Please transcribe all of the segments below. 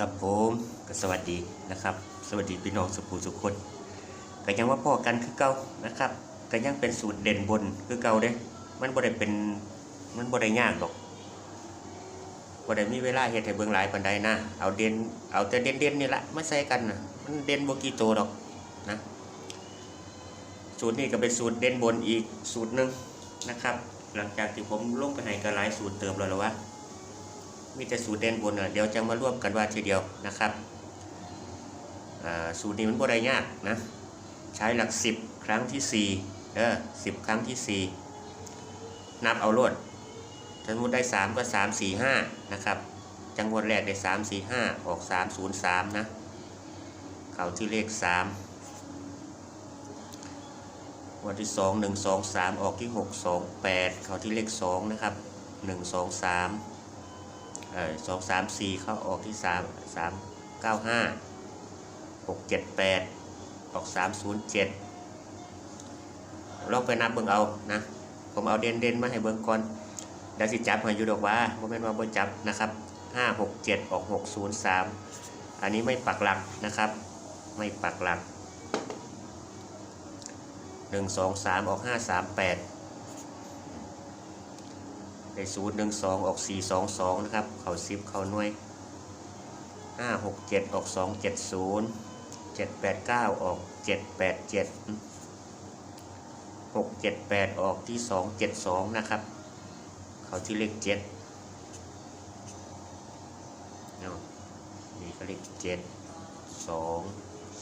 กับผมก็สวัสดีนะครับ สวัสดีพี่น้องสุภูสุขคนก็ยังว่าพ่อกันคือเก่านะครับก็ยังเป็นสูตรเด่นบนคือเก่าเด้ มันบ่ได้เป็นมันบ่ได้ยากหรอกบ่ได้มีเวลาเฮ็ดให้เบิ่งหลายปานใดนะเอาเด่นเอาแต่เด่นๆนี่ละมาใส่กันนะมันเด่นบ่กี่โตวดอกนะสูตรนี้ก็เป็นสูตรเด่นบนอีกสูตรหนึ่งนะครับ หลังจากที่ผมลงไปให้ก็หลายสูตรเติมแล้วล่ะวะ มีแต่สูตรเด่นบนน่ะเดี๋ยวจะมารวมกันว่าทีเดียวนะครับสูตรนี้มันบ่ได้ยากนะใช้หลัก 10 ครั้งที่4เออ10ครั้งที่ 4 นับเอาโลดสมมติได้ 3 ก็ 3 4 5 นะครับ จังหวดแรกได้ 3 4 5 ออก 3 0 3 นะ เข้าที่เลข 3 วันที่ 2 1 2 3 ออกที่ 6 2 8 เข้าที่เลข 2 นะครับ 1 2 3เออ สองสามสี่เข้าออกที่สามสามเก้าห้าหกเจ็ดแปดออกสามศูนย์เจ็ดลองไปนับเบิ่งเอานะ ผมเอาเด่นเด่นมาให้เบิ่งก่อนเดี๋ยวสิจับให้อยู่ดอกว่าโมเมนต์ว่าบ่จับนะครับห้าหกเจ็ดออกหกศูนย์สามอันนี้ไม่ปักหลักนะครับ ไม่ปักหลักหนึ่งสองสามออกห้าสามแปด ได้ศูนย์หนึ่งสองออกสี่สองสองนะครับ เขาซิบเขาหน่วยห้าหกเจ็ดออกสองเจ็ดศูนย์เจ็ดแปดเก้าออกเจ็ดแปดเจ็ดหกเจ็ดแปดออกที่สองเจ็ดสองนะครับ เขาที่เลขเจ็ดเนาะนี่ก็เลขเจ็ดสอง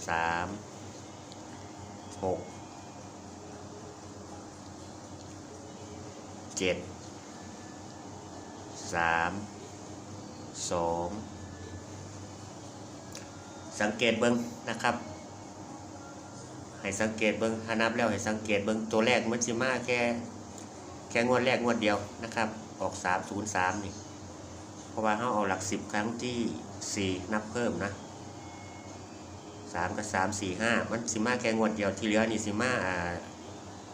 สามหกเจ็ด สามสองสังเกตเบิ้งนะครับ ให้สังเกตเบิ้งถ้านับแล้วให้สังเกตเบิ้งตัวแรกมันสิมาแค่แค่งวดแรกงวดเดียวนะครับ ออกสามศูนย์สามนี่ เพราะว่าเขาเอาหลักสิบครั้งที่สี่นับเพิ่มนะสามกับสามสี่ห้ามันสิมาแค่งวดเดียวที่เหลือนี่สิมา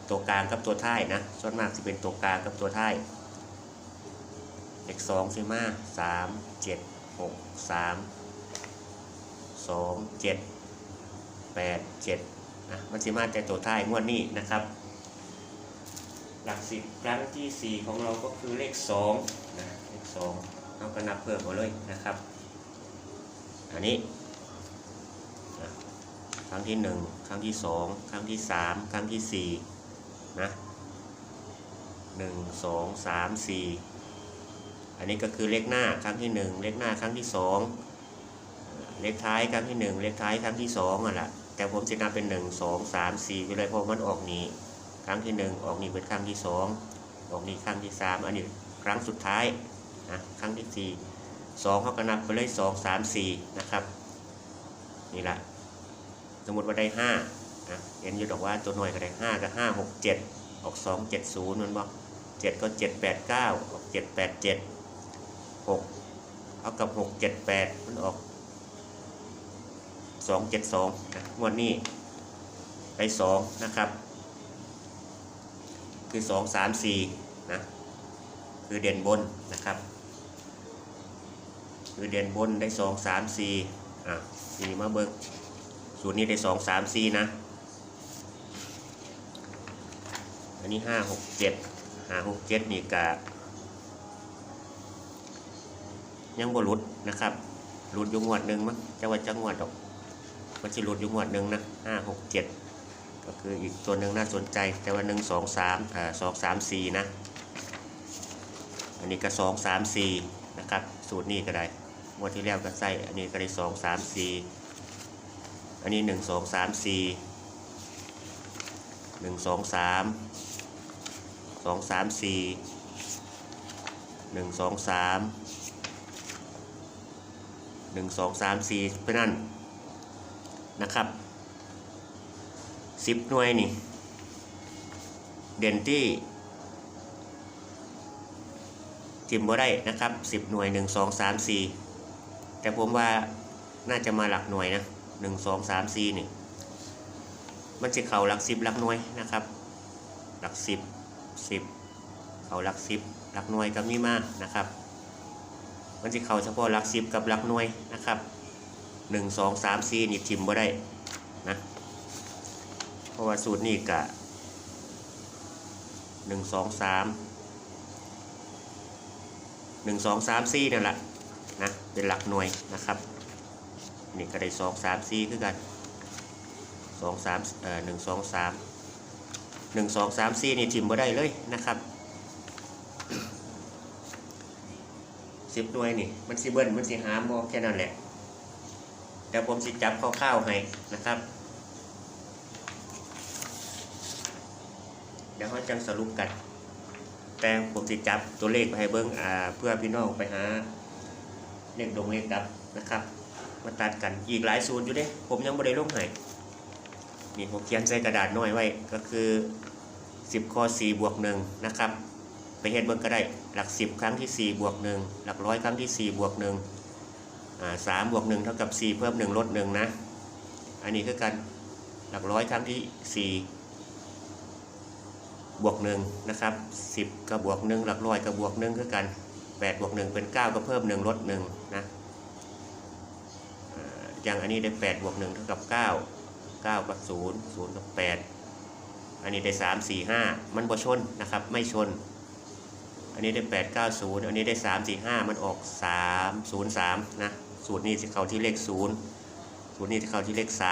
ตัวกลางกับตัวท้ายนะส่วนมากสิเป็นตัวกลางกับตัวท้าย เลขสองใช่ไหมสามเจ็ดหกสามสองเจ็ดแปดเจ็ดนะมันจะมาแต่ตัวท้ายงวดนี้นะครับ หลักสิบครั้งที่สี่ของเราก็คือเลขสองนะเลขสองเราก็นับเพิ่มมาเลยนะครับอันนี้ครั้งที่หนึ่งครั้งที่สองครั้งที่สามครั้งที่สี่นะหนึ่งสองสามสี่ อันนี้ก็คือเลขหน้าครั้งที่หนึ่งเลขหน้าครั้งที่สองเลขท้ายครั้งที่หนึ่งเลขท้ายครั้งที่สองอะแหละแต่ผมจะนับเป็นหนึ่งสองสามสี่ไปเลยเพราะมันออกนี้ครั้งที่หนึ่งออกนี้เป็นครั้งที่สองออกนี้ครั้งที่สามอันนี้ครั้งสุดท้ายนะครั้งที่สี่สองเขาก็นับไปเลยสองสามสี่นะครับนี่แหละสมมติว่าได้ห้านะเห็นยู่ดอกว่าตัวหน่วยก็ได้ห้ากับห้าหกเจ็ดออกสองเจ็ดศูนย์มันบอกเจ็ดก็เจ็ดแปดเก้าออกเจ็ดแปดเจ็ด หกเอากับหกเจ็ดแปดมันออกสองเจ็ดสองนะงวันนี้ได้สองนะครับ คือสองสามสี่นะคือเด่นบนนะครับ คือเด่นบนได้สองสามสี่อะนี่มาเบิกสูตรนี้ได้สองสามสี่นะอันนี้ห้าหกเจ็ดห้าหกเจ็ดนี่กะ ยังบ่หลุดนะครับหลุดอยู่งวดหนึ่งมั้งจะว่าจังหวัดดอกมันจะหลุดอยู่งวดหนึ่งนะห้าหกเจ็ดก็คืออีกตัวหนึ่งน่าสนใจ แต่ว่าหนึ่งสองสามอ่าสองสามสี่นะ อันนี้ก็สองสามสี่นะครับ สูตรนี้ก็ได้งวดที่แล้วก็ใส่อันนี้ก็ได้สองสามสี่อันนี้หนึ่งสองสามสี่หนึ่งสองสามสองสามสี่หนึ่งสองสาม หนึ่งสองสามสี่ไปนั่นนะครับสิบหน่วยนี่ เด่นที่จิมบ่ได้นะครับสิบหน่วยหนึ่งสองสามสี่แต่ผมว่าน่าจะมาหลักหน่วยนะหนึ่งสองสามสี่นี่ มันจะเข่าหลักสิบหลักหน่วยนะครับ หลักสิบสิบเข่าหลักสิบหลักหน่วยก็มีมากนะครับ มันจะเข้าเฉพาะหลักสิบกับหลักหน่วยนะครับหนึ่งสองสามสี่นี่ทิมบ่ได้นะเพราะว่าสูตรนี้กะหนึ่งสองสามหนึ่งสองสามสี่นั่นแหละนะเป็นหลักหน่วยนะครับนี่ก็ได้สองสามสี่คือกันสองสามเอ่อหนึ่งสองสามหนึ่งสองสามสี่นี่ทิมบ่ได้เลยนะครับ สิบหน่วยนี่ มันสิเบิ้ลมันสิหามบ่แค่นั้นแหละ แต่ผมสิจับคร่าวๆให้นะครับ เดี๋ยวเขาจังสรุปกัน แต่ผมสิจับตัวเลขไปให้เบิ้งอ่าเพื่อพี่น้องไปหาเลขดงเลขดับนะครับ มาตัดกันอีกหลายสูตรอยู่เด้ผมยังไม่ได้ลงให้นี่ผมเขียนใส่กระดาษน้อยไว้ก็คือ 10ข้อ4บวก1นะครับ ไปเฮ็ดเบิ่งก็ได้ หลัก 10 ครั้งที่ 4 บวก 1 หลักร้อยครั้งที่ 4 บวก1อ่า3บวก 1 เท่ากับ 4 เพิ่ม 1 ลด 1 นะ อันนี้คือกันหลักร้อยครั้งที่ 4 บวก 1 นะครับ 10ก็บวก 1 หลักร้อยก็บวก 1 คือกัน 8 บวก 1 เป็น 9 ก็เพิ่ม 1 ลด 1 นะอย่างอันนี้ได้ 8 บวก 1 เท่ากับ 9 9 กับ 0 0 กับ 8 อันนี้ได้ 3 4 5 มันบ่ชนนะครับ ไม่ชน อันนี้ได้ 8 9 0 อันนี้ได้ 3 4 5 มันออก 3 0 3 นะ สูตรนี้จะเข้าที่เลข 0 สูตรนี้จะเข้าที่เลข 3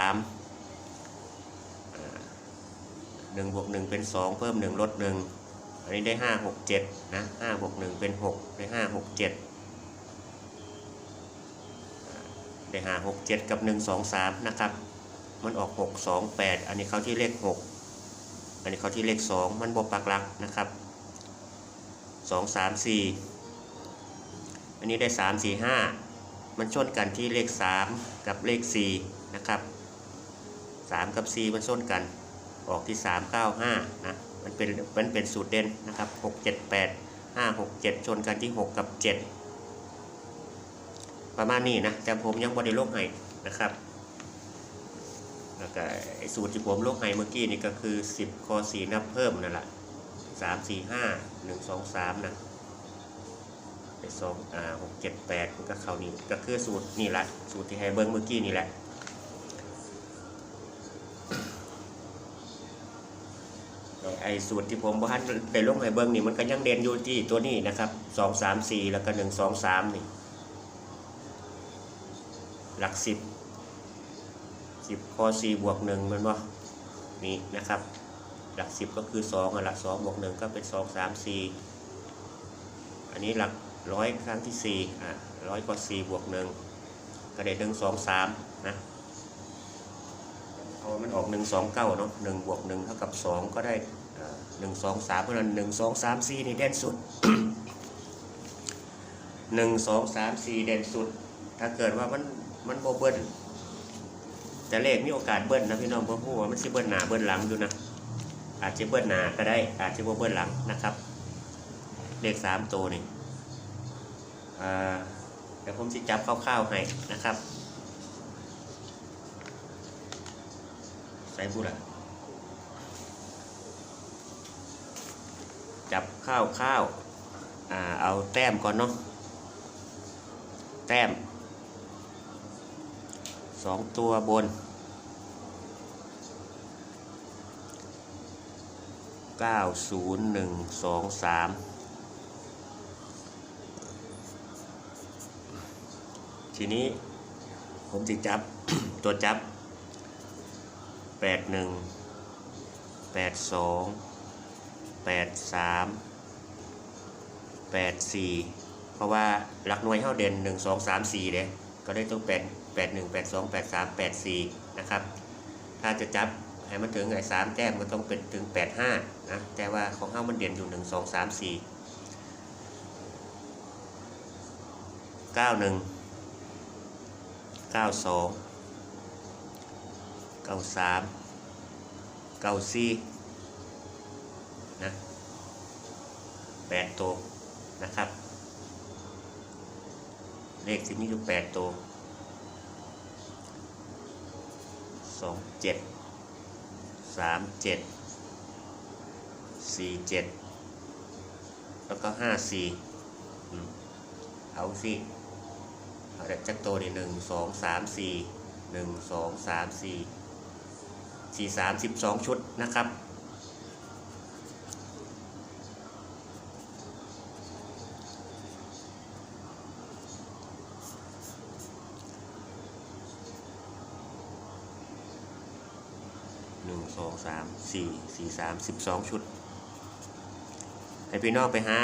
1บวก1เป็น 2 เพิ่ม 1 ลด 1 อันนี้ได้ 5 6 7 นะ5บวก1เป็น 6 ได้ 5 6 7 ได้หาหกเจ็ดกับหนึ่งสองสามนะครับ มันออกหกสองแปดอันนี้เข้าที่เลขหกอันนี้เข้าที่เลขสองมันบวกปักหลักนะครับ สองสามสี่อันนี้ได้สามสี่ห้ามันชนกันที่เลขสามกับเลขสี่นะครับสามกับสี่มันชนกันออกที่สามเก้าห้านะมันเป็นมันเป็นสูตรเด่นนะครับหกเจ็ดแปดห้าหกเจ็ดชนกันที่หกกับเจ็ดประมาณนี้นะแต่ผมยังบริโลกให้นะครับแล้วก็สูตรที่ผมโลกให้เมื่อกี้นี่ก็คือ 10คอ4นับเพิ่มนั่นแหละ 3 4 5 1 2 3นะไปสองอ่าหกเจ็ดแปดมันก็เขานี่ก็คือสูตรนี่แหละสูตรที่ให้เบิ้งเมื่อกี้นี่แหละไอ้สูตรที่ผมบอกให้ได้ลงให้เบิ้งนี่มันก็ยังเด่นอยู่ที่ตัวนี้นะครับสองสามสี่แล้วก็หนึ่งสองสามนี่หลักสิบสิบคอสี่บวกหนึ่งมันว่านี่นะครับ หลักสิบก็คือสองอะหลักสองบวกหนึ่งก็เป็นสองสามสี่อันนี้หลักร้อยครั้งที่สี่อะร้อยกว่าสี่บวกหนึ่งก็ได้หนึ่งสองสามนะเอามันออกหนึ่งสองเก้าเนาะหนึ่งบวกหนึ่งเท่ากับสองก็ได้หนึ่งสองสามเพราะนั้นหนึ่งสองสามสี่นี่เด่นสุดหนึ่งสองสามสี่เด่นสุด ถ้าเกิดว่ามันมันโบเบิ้ลแต่เลขมีโอกาสเบิ้ลนะพี่น้องเพราะว่ามันสิเบิ้ลหนาเบิ้ลหลังอยู่นะ อาจจะเบิ้ลหน้าก็ได้อาจจะเบิ้ลหลังนะครับ เลขสามตัวนี่เดี๋ยวผมจะจับคร่าวๆให้นะครับ ใส่บุระจับข้าวข้าวอาเอาแต้มก่อนเนาะแต้มสองตัวบน ก้าศูนย์หนึ่งสองสามทีนี้ผมจะจับตัวจับแปดหนึ่งแปดสองแปดสามแปดสี่เพราะว่าหลักหน่วยเท่าเด่นหนึ่งสองสามสี่เด้ก็ได้ต้องแปดแปดหนึ่งแปดสองแปดสามแปดสี่นะครับ ถ้าจะจับ ให้มันถึงไอ้สามแต้มก็ต้องเป็นถึงแปดห้านะแต่ว่าของเฮามันเด่นอยู่หนึ่งสองสามสี่เก้าหนึ่งเก้าสองเก้าสามเก้าสี่นะแปดตัวนะครับ เลขที่มีอยู่แปดตัวสองเจ็ด สามเจ็ดสี่เจ็ดแล้วก็ห้าสี่เอาสิเอาแต่จักตัวนี่หนึ่งสองสามสี่หนึ่งสองสามสี่สี่สามสิบสองชุดนะครับ 4 4 3 12 ชุด ให้พี่น้องไปหา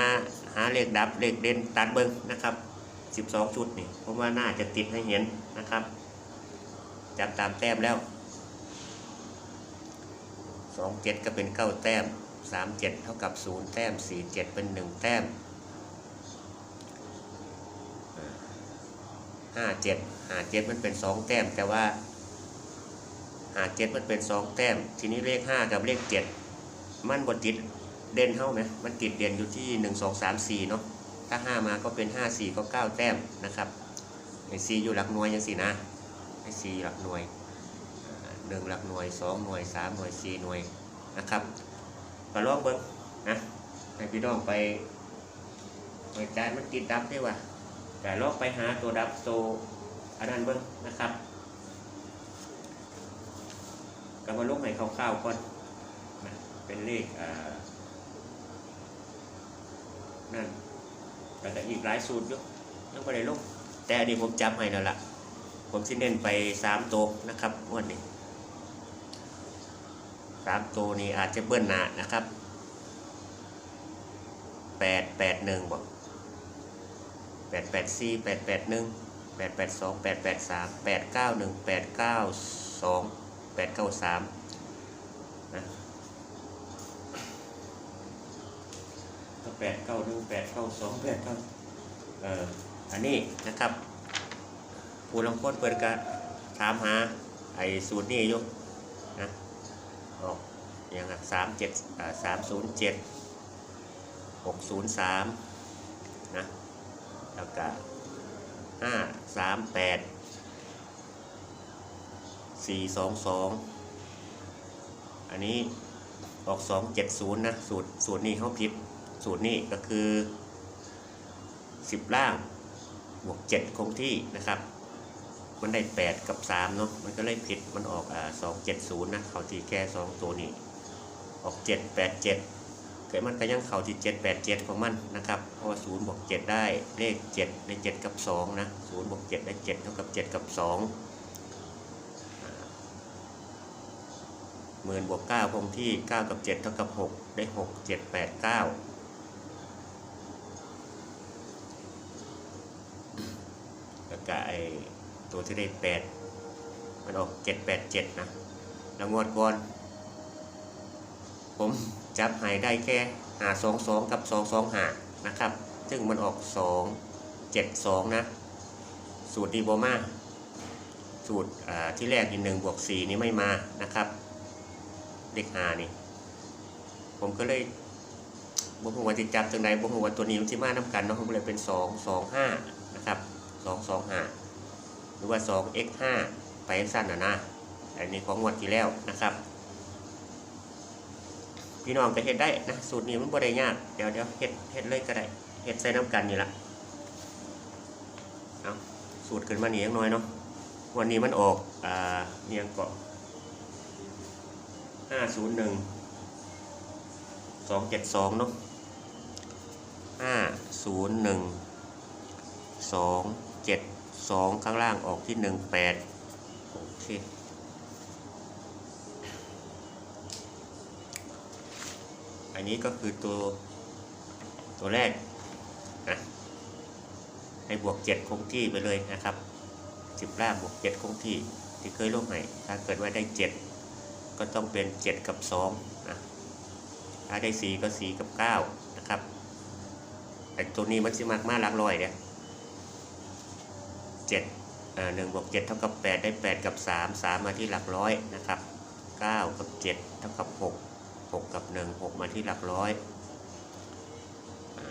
หาเลขดับเลขเด่นตัดเบิ้งนะครับ 12 ชุดนี่ผมว่าน่าจะติดให้เห็นนะครับ จับตามแต้มแล้ว 27 ก็เป็น 9 แต้ม 37 เท่ากับ 0 แต้ม 47 เป็น 1 แต้ม 57 57 มันเป็น 2 แต้มแต่ว่า หาเจ็ดมันเป็นสองแต้ม ทีนี้เลขห้ากับเลขเจ็ดมันบดติดเด่นเท่าไหมมันติดเด่นอยู่ที่หนึ่งสองสามสี่เนาะถ้าห้ามาก็เป็นห้าสี่ก็เก้าแต้มนะครับไอซีอยู่หลักหน่วยยังสี่นะไอซีหลักหน่วยหนึ่งหลักหน่วยสองหน่วยสามหน่วยสี่หน่วยนะครับก็ลองเบิ้งนะให้พี่น้องไปไปจ่ายมันติดดับได้ว่ะแต่ลองไปหาตัวดับตัวอันนั้นเบิ้งนะครับ ก็มาลงให้คร่าวๆก่อนนะเป็นเลขอ่านั่นแล้วก็อีกหลายสูตรอยู่ยังไม่ได้ลงแต่อันนี้ผมจำให้แล้วล่ะ ผมสิเน้นไปสามตัวนะครับวันนี้สามตัวนี้อาจจะเบิ้ลหนานะครับแปดแปดหนึ่งบอกแปดแปดสี่แปดแปดหนึ่งแปดแปดสองแปดแปดสามแปดเก้าหนึ่งแปดเก้าสอง แปดเก้าสามนะแปดเก้าหนึ่งแปดเก้าสองแปดเก้าเอ่ออันนี้นะครับ ผู้ลงพ้นเปิดกะถามหาไอ้สูตรนี้อยู่นะออกอย่างอะสามเจ็ดสามศูนย์เจ็ดหกศูนย์สามนะแล้วก็ห้าสามแปด สี่สองสองอันนี้ออกสองเจ็ดศูนย์นะ สูตรสูตรนี้เขาผิด สูตรนี้ก็คือสิบล่างบวกเจ็ดคงที่นะครับ มันได้แปดกับสามเนาะมันก็เลยผิดมันออกอ่าสองเจ็ดศูนย์นะเขาทีแค่สองตัวนี้ ออกเจ็ดแปดเจ็ดเกิดมันก็ยังเขาที่เจ็ดแปดเจ็ดของมันนะครับเพราะว่าศูนย์บวกเจ็ดได้เลขเจ็ดได้เจ็ดกับสองนะศูนย์บวกเจ็ดได้เจ็ดเท่ากับเจ็ดกับสอง หมื่นบวกเก้าคงที่เก้ากับเจ็ดเท่ากับหกได้หกเจ็ดแปดเก้าแล้วก็ไอตัวที่ได้แปดมันออกเจ็ดแปดเจ็ดนะแล้วงวดก่อน ผมจับหายได้แค่หาสองสองกับสองสองหานะครับ ซึ่งมันออกสองเจ็ดสองนะ สูตรดีโบมาสูตรที่แรกที่หนึ่งบวกสี่นี่ไม่มานะครับ เลขหานี่ผมก็เลยบ่ฮู้ว่าสิจับจังใดบ่ฮู้ว่าตัวนี้มันสิมานํกันเนาะผมเลยเป็น2 2 5นะครับ2 2 5หรือว่า2 x 5ไปสั้นน่ะนะอันนี้ของงวดที่แล้วนะครับ พี่น้องก็เฮ็ดได้นะสูตรนี้มันบ่ได้ยากเดี๋ยวเดี๋ยวเฮ็ดเฮ็ดเลยก็ได้เฮ็ดใส่น้ำกันนี่ละเอาสูตรขึ้นมาหนียังน้อยเนาะวันนี้มันออกอ่าเนียงเกาะ ห้าศูนย์หนึ่งสองเจ็ดสองเนาะห้าศูนย์หนึ่งสองเจ็ดสองข้างล่างออกที่หนึ่งแปดโอเคอันนี้ก็คือตัวตัวแรกนะให้บวกเจ็ดคงที่ไปเลยนะครับสิบล่างบวกเจ็ดคงที่ที่เคยลงให้ถ้าเกิดว่าได้เจ็ด ก็ต้องเป็น 7 กับ2นะถ้าได้ 4 ก็ 4 กับ 9 นะครับแต่ตัวนี้มันสิมากมาหลักร้อยเนี่ย7อ่า1บวก7เท่ากับ 8 ได้ 8 กับ 3 3 มาที่หลักร้อยนะครับ 9 กับ 7 เท่ากับ 6 6 กับ 1 6 มาที่หลักร้อยอ่า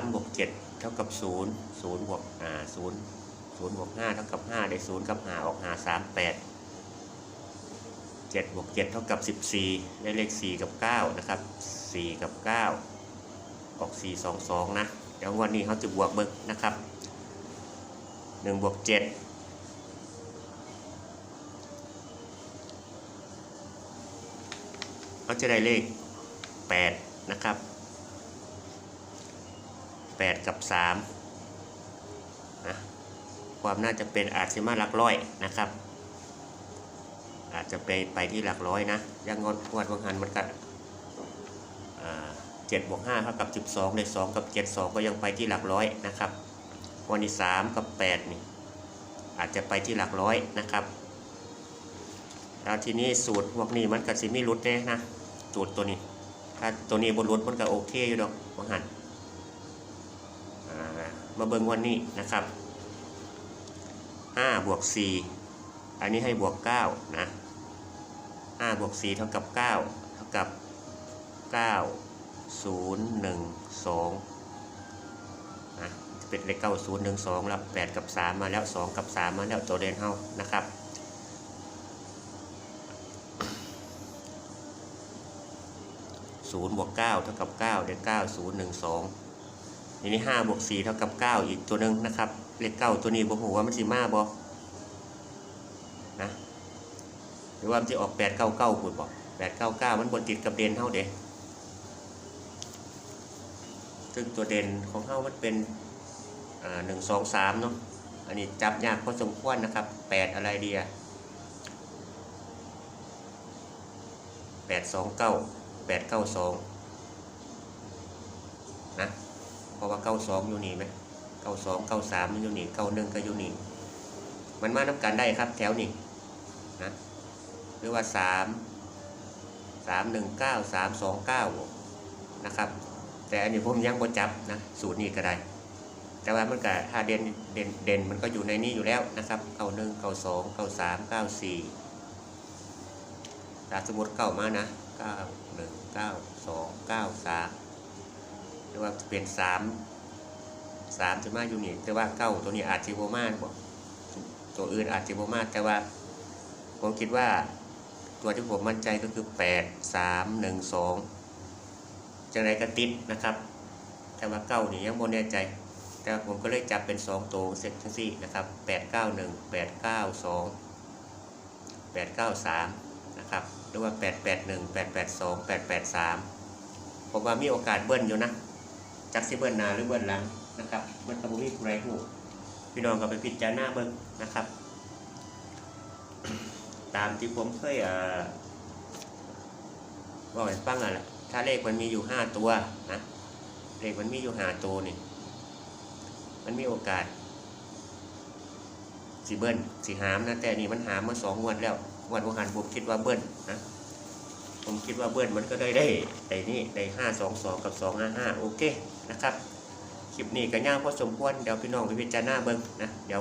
3บวก7เท่ากับ 0 0บวกอ่า0 0บวก5เท่ากับ 5 ได้ 0 กับ5ออก5 3 8 7บวก7เท่ากับ 14 ได้เลข 4 กับ 9 นะครับ 4 กับ 9 ออก 4 2 2 นะ เดี๋ยววันนี้เขาจะบวกเบิกนะครับหนึ่งบวกเจ็ดเขาจะได้เลขแปดนะครับแปดกับสามนะ ความน่าจะเป็นอาจจะมาหลักร้อยนะครับ อาจจะไปไปที่หลักร้อยนะยังงดงวดวังหันมันก็เจ็ดบวกห้าเท่ากับสิบสองเลยสองกับเจ็ดสองก็ยังไปที่หลักร้อยนะครับวันที่สามกับแปดนี่อาจจะไปที่หลักร้อยนะครับแล้วทีนี้สูตรพวกนี้มันก็สิมีรุดแน่นะสูตรตัวนี้ ถ้าตัวนี้บนรุดมันก็โอเคอยู่ดอกวังหันมาเบิ่งวันนี้นะครับห้าบวกสี่อันนี้ให้บวกเก้านะ ห้าบวกสี่เท่ากับเก้าเท่ากับเก้าศูนย์หนึ่งสองนะจะเป็นเลขเก้าศูนย์หนึ่งสองแล้วแปดกับสามมาแล้วสองกับสามมาแล้วตัวเดนเท่านะครับศูนย์บวกเก้าเท่ากับเก้าได้เก้าศูนย์หนึ่งสองทีนี้ห้าบวกสี่เท่ากับเก้าอีกตัวหนึ่งนะครับ เลขเก้าตัวนี้บอกว่ามันสีมาบอนะห รือว่ามันจะออกแปดเก้าเก้าพูดบอกแปดเก้าเก้ามันบนติดกับเด่นเท่าเด็ซึ่งตัวเด่นของเท่ามันเป็นหนึ่งสองสามเนาะ อันนี้จับยากพอสมควรนะครับแปดอะไรเดียแปดสองเก้าแปดเก้าสองนะ เพราะว่าเก้าสองอยู่นี่ไหมเก้าสองเก้าสามอยู่นี่เก้าหนึ่งก็อยู่นี่ มันมานับกันได้ครับแถวนี้นะ หรือว่าสามสามหนึ่งเก้าสามสองเก้านะครับ แต่อันนี้ผมยังบ่จับนะสูตรนี้ก็ได้ แต่ว่ามันก็ถ้าเด่นเด่นเด่นมันก็อยู่ในนี้อยู่แล้วนะครับเก้าหนึ่งเก้าสองเก้าสามเก้าสี่ถ้าสมมติเก้ามานะเก้าหนึ่งเก้าสองเก้าสามหรือว่าเป็นสามสามจะมาอยู่นี่แต่ว่าเก้าตัวนี้อาจจะโบมาบอกตัวอื่นอาจจะโบมาแต่ว่าผมคิดว่า ตัวที่ผมมั่นใจก็คือแปดสามหนึ่งสองจะไรก็ติดนะครับ แต่ว่าเก้านี่ยังโบแน่ใจ แต่ผมก็เลยจับเป็นสองตัวเซ็ตทั้งสี่นะครับแปดเก้าหนึ่งแปดเก้าสองแปดเก้าสามนะครับหรือว่าแปดแปดหนึ่งแปดแปดสองแปดแปดสามผมว่ามีโอกาสเบิ้ลอยู่นะ จักสิเบิ้ลนาหรือเบิ้ลหลังนะครับมันกระบุมีไรหูพี่น้องก็ไปพิจารณาเบิ้งนะครับ ตามที่ผมเคยเอ่อบอกให้ฟังอะแหละถ้าเลขมันมีอยู่ห้าตัวนะเลขมันมีอยู่ห้าตัวนี่ มันมีโอกาสสีเบิ้ลสีหามนะแต่นี่มันหามมาสองวันแล้ววันวันหันผมคิดว่าเบิ้ลนะผมคิดว่าเบิ้ลมันก็ได้ได้ได้นี่ได้ห้าสองสองกับสองห้าห้าโอเคนะครับคลิปนี้ก็ย่างพอสมควรเดี๋ยวพี่น้องไปพิจารณาเบิ้งนะเดี๋ยว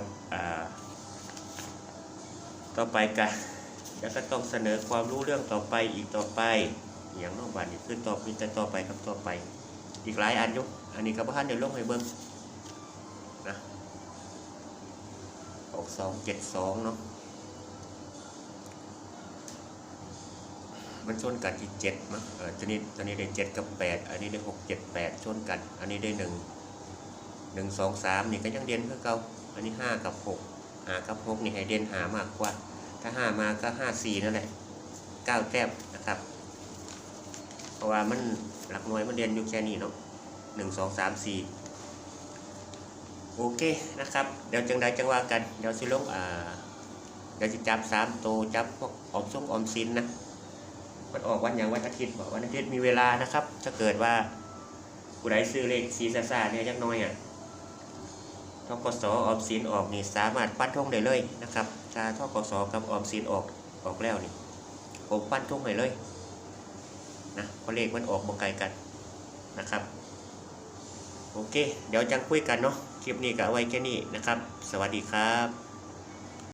ต่อไปกัน เดี๋ยวก็ต้องเสนอความรู้เรื่องต่อไปอีกต่อไปอย่างนอกบ้านนี่ขึ้นต่อมีแต่ต่อไปครับต่อไป อีกหลายอันยุอันนี้ก็บ่ทันเดี๋ยวลงให้เบิ้งนะออกสองเจ็ดสองเนาะมันชนกันที่เจ็ดมั้งเออตัวนี้ตัวนี้ได้เจ็ดกับแปดอันนี้ได้หกเจ็ดแปดชนกัน อันนี้ได้หนึ่งหนึ่งสองสามนี่ก็ยังเด่นเพื่อเก่าอันนี้ห้ากับหกห้ากับหกนี่ให้เด่นหามากกว่า ถ้าห้ามาก็ห้าสี่นั่นแหละเก้าแต้มนะครับ เพราะว่ามันหลักหน่วยมันเด่นอยู่แค่นี้เนาะหนึ่งสองสามสี่โอเคนะครับ เดี๋ยวจังใดจังว่ากัน เดี๋ยวสิลงอ่าเดี๋ยวจะจับสามโตจับพวกออมซุงออมสินนะมันออกวันอย่างวันอาทิตย์บอกวันอาทิตย์มีเวลานะครับ ถ้าเกิดว่าผู้ใดซื้อเลขสีซาซาเนี่ยยักน้อยอะทกสออมสินออกนี่สามารถปั้นทงได้เลยนะครับ ถ้าทกสกับออมสินออกออกแล้วนี่ผมปั้นทุ่งได้เลยนะเพราะเลขมันออกบ่ไกลกันนะครับ โอเค เดี๋ยวจังคุยกันเนาะคลิปนี้ก็เอาไว้แค่นี้นะครับ สวัสดีครับ